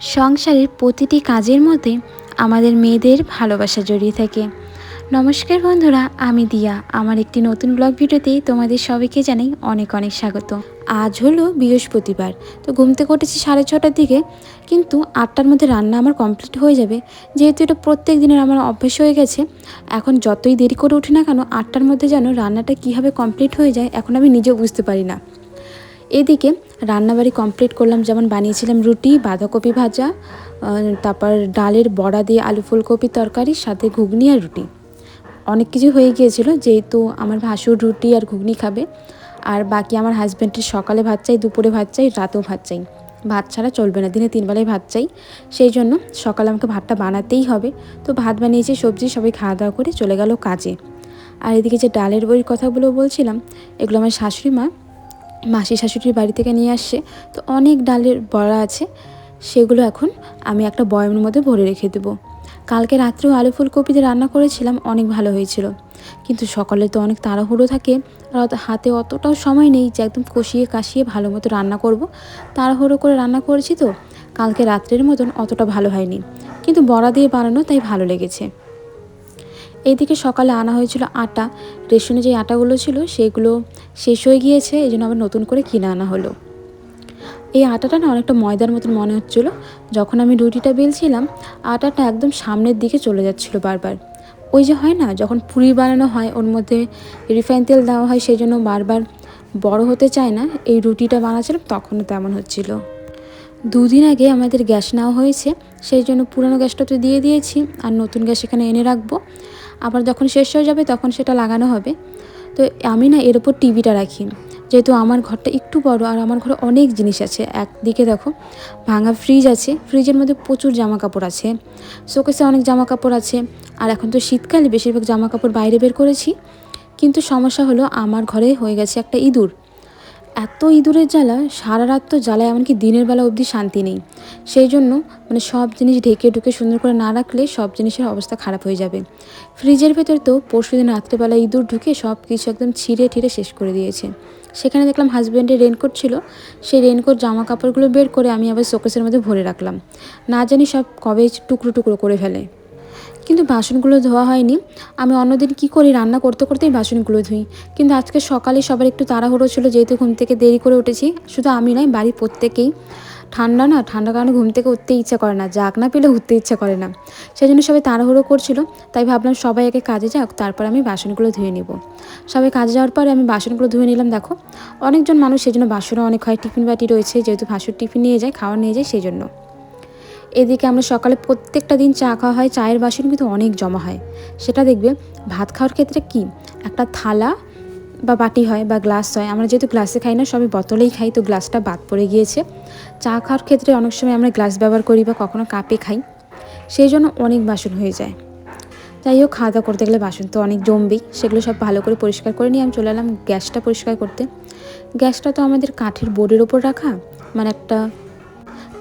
সংসারের প্রতিটি কাজের মধ্যে আমাদের মেয়েদের ভালোবাসা জড়িয়ে থাকে। নমস্কার বন্ধুরা, আমি দিয়া। আমার একটি নতুন ব্লগ ভিডিওতেই তোমাদের সবাইকে জানাই অনেক অনেক স্বাগত। আজ হলো বৃহস্পতিবার, তো ঘুম থেকে উঠেছি সাড়ে ছটার দিকে, কিন্তু আটটার মধ্যে রান্না আমার কমপ্লিট হয়ে যাবে। যেহেতু এটা প্রত্যেক দিনের আমার অভ্যেস হয়ে গেছে, এখন যতই দেরি করে উঠি না কেন, আটটার মধ্যে যেন রান্নাটা কীভাবে কমপ্লিট হয়ে যায়, এখন আমি নিজেও বুঝতে পারি না। এদিকে রান্নাবাড়ি কমপ্লিট করলাম, যেমন বানিয়েছিলাম রুটি, বাঁধাকপি ভাজা তারপর ডালের বড়া দিয়ে আলু ফুলকপি তরকারি, সাথে ঘুগনি আর রুটি। অনেক কিছু হয়ে গিয়েছিল, যেহেতু আমার ভাসুর রুটি আর ঘুগনি খাবে, আর বাকি আমার হাজব্যান্ডের সকালে ভাত চাই, দুপুরে ভাত চাই, রাতেও ভাত চাই। ভাত ছাড়া চলবে না, দিনে তিনবেলায় ভাত চাই। সেই জন্য সকালে আমাকে ভাতটা বানাতেই হবে। তো ভাত বানিয়েছি, সবজি সবাই খাওয়া দাওয়া করে চলে গেল কাজে। আর এদিকে যে ডালের বইয়ের কথাগুলো বলছিলাম, এগুলো আমার শাশুড়ি মা মাসি শাশুড়ির বাড়ি থেকে নিয়ে আসছে তো অনেক ডালের বড়া আছে, সেগুলো এখন আমি একটা বয়ামের মধ্যে ভরে রেখে দেবো। কালকে রাত্রেও আলু ফুলকপি দিয়ে রান্না করেছিলাম, অনেক ভালো হয়েছিল। কিন্তু সকালে তো অনেক তাড়াহুড়ো থাকে, আর হাতে অতটাও সময় নেই যে একদম কষিয়ে কাশিয়ে ভালো মতো রান্না করব। তাড়াহুড়ো করে রান্না করেছি তো, কালকে রাত্রের মতন অতটা ভালো হয়নি। কিন্তু বড়া দিয়ে বানানো তাই ভালো লেগেছে। এইদিকে সকালে আনা হয়েছিল আটা। রেশনে যে আটাগুলো ছিল, সেগুলো শেষ হয়ে গিয়েছে এই জন্য আবার নতুন করে কিনে আনা হলো। এই আটাটা না অনেকটা ময়দার মতন মনে হচ্ছিল। যখন আমি রুটিটা বেলছিলাম, আটাটা একদম সামনের দিকে চলে যাচ্ছিল বারবার। ওই যে হয় না, যখন পুরি বানানো হয়, ওর মধ্যে রিফাইন তেল দেওয়া হয় সেই জন্য বারবার বড় হতে চায় না, এই রুটিটা বানাচ্ছিলাম, তখনও তেমন হচ্ছিল। দুদিন আগে আমাদের গ্যাস নেওয়া হয়েছে, সেই জন্য পুরনো গ্যাসটা তো দিয়ে দিয়েছি, আর নতুন গ্যাস এখানে এনে রাখব। আবার যখন শেষ হয়ে যাবে তখন সেটা লাগানো হবে। তো আমি না এর ওপর টিভিটা রাখি। যেহেতু আমার ঘরটা একটু বড় আর আমার ঘরে অনেক জিনিস আছে। একদিকে দেখো ভাঙা ফ্রিজ আছে। ফ্রিজের মধ্যে প্রচুর জামা কাপড় আছে। শোকেসে অনেক জামা কাপড় আছে। আর এখন তো শীতকালে বেশিরভাগ জামা কাপড় বাইরে বের করেছি। কিন্তু সমস্যা হলো আমার ঘরে হয়ে গেছে একটা ইঁদুর। এত ইঁদুরের জ্বালা, সারা রাত তো জ্বালায়, এমনকি দিনের বেলা অবধি শান্তি নেই। সেই জন্য মানে সব জিনিস ঢেকে ঢুকে সুন্দর করে না রাখলে সব জিনিসের অবস্থা খারাপ হয়ে যাবে। ফ্রিজের ভেতর তো পরশু দিন রাত্রেবেলা ইঁদুর ঢুকে সব কিছু একদম ছিঁড়ে ঠিড়ে শেষ করে দিয়েছে। সেখানে দেখলাম হাজব্যান্ডের রেনকোট ছিল। সেই রেনকোট জামা কাপড়গুলো বের করে আমি আবার শোকেসের মধ্যে ভরে রাখলাম। না জানি সব কবে টুকরো টুকরো করে ফেলে। কিন্তু বাসনগুলো ধোয়া হয়নি। আমি অন্যদিন কি করি, রান্না করতে করতেই বাসনগুলো ধুই। কিন্তু আজকে সকালে সবার একটু তাড়াহুড়ো ছিল, যেহেতু ঘুম থেকে দেরি করে উঠেছি। শুধু আমি নয়, বাড়ির প্রত্যেকেই। ঠান্ডা না, ঠান্ডা কারণে ঘুম থেকে উঠতে ইচ্ছা করে না যাক না পেলে উঠতে ইচ্ছা করে না। সেই জন্য সবাই তাড়াহুড়ো করছিল, তাই ভাবলাম সবাই আগে কাজে যাক, তারপর আমি বাসনগুলো ধুয়ে নিব। সবাই কাজে যাওয়ার পরে আমি বাসনগুলো ধুয়ে নিলাম, দেখো। অনেকজন মানুষ সেই জন্য বাসনও অনেক হয়, টিফিন বাটি রয়েছে, যেহেতু ভাসুর টিফিন নিয়ে যায় খাওয়ার নিয়ে যায় সেই জন্য এদিকে আমরা সকালে প্রত্যেকটা দিন চা খাওয়া হয়, চায়ের বাসন কিন্তু অনেক জমা হয়। সেটা দেখবে, ভাত খাওয়ার ক্ষেত্রে কি? একটা থালা বা বাটি হয় বা গ্লাস হয়। আমরা যেহেতু গ্লাসে খাই না, সবই বোতলেই খাই, তো গ্লাসটা বাদ পড়ে গিয়েছে। চা খাওয়ার ক্ষেত্রে অনেক সময় আমরা গ্লাস ব্যবহার করি বা কখনো কাপে খাই। সেই জন্য অনেক বাসন হয়ে যায়। যাই হোক খাওয়া দাওয়া করতে গেলে বাসন তো অনেক জমবেই। সেগুলো সব ভালো করে পরিষ্কার করে নিয়ে আমি চলে এলাম গ্যাসটা পরিষ্কার করতে। গ্যাসটা তো আমাদের কাঠের বোর্ডের ওপর রাখা মানে একটা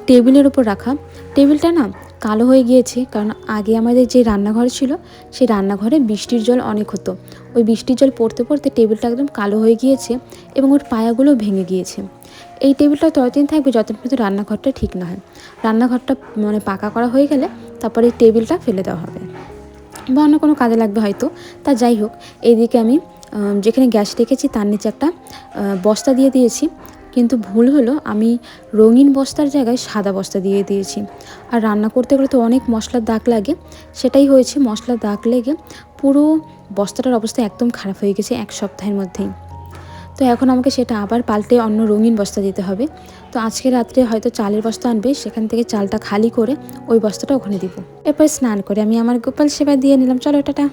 টেবিলের ওপর রাখা। টেবিলটা না কালো হয়ে গিয়েছে, কারণ আগে আমাদের যে রান্নাঘর ছিল, সেই রান্নাঘরে বৃষ্টির জল অনেক হতো। ওই বৃষ্টির জল পড়তে পড়তে টেবিলটা একদম কালো হয়ে গিয়েছে এবং ওর পায়াগুলো ভেঙে গিয়েছে। এই টেবিলটা ততদিন থাকবে যতদিন পর্যন্ত রান্নাঘরটা ঠিক না হয়। রান্নাঘরটা মানে পাকা করা হয়ে গেলে তারপরে এই টেবিলটা ফেলে দেওয়া হবে। বা অন্য কোনো কাজে লাগবে হয়তো। তা যাই হোক এইদিকে আমি যেখানে গ্যাস রেখেছি তার নিচে একটা বস্তা দিয়ে দিয়েছি। কিন্তু ভুল হলো আমি রঙিন বস্তার জায়গায় সাদা বস্তা দিয়ে দিয়েছি। আর রান্না করতে গেলে তো অনেক মশলার দাগ লাগে, সেটাই হয়েছে মশলার দাগ লেগে পুরো বস্তাটার অবস্থা একদম খারাপ হয়ে গেছে এক সপ্তাহের মধ্যেই। তো এখন আমাকে সেটা আবার পাল্টে অন্য রঙিন বস্তা দিতে হবে। তো আজকে রাত্রে হয়তো চালের বস্তা আনবে, সেখান থেকে চালটা খালি করে ওই বস্তাটা ওখানে দিব। এরপর স্নান করে আমি আমার গোপাল সেবা দিয়ে নিলাম। চলো, টাটা।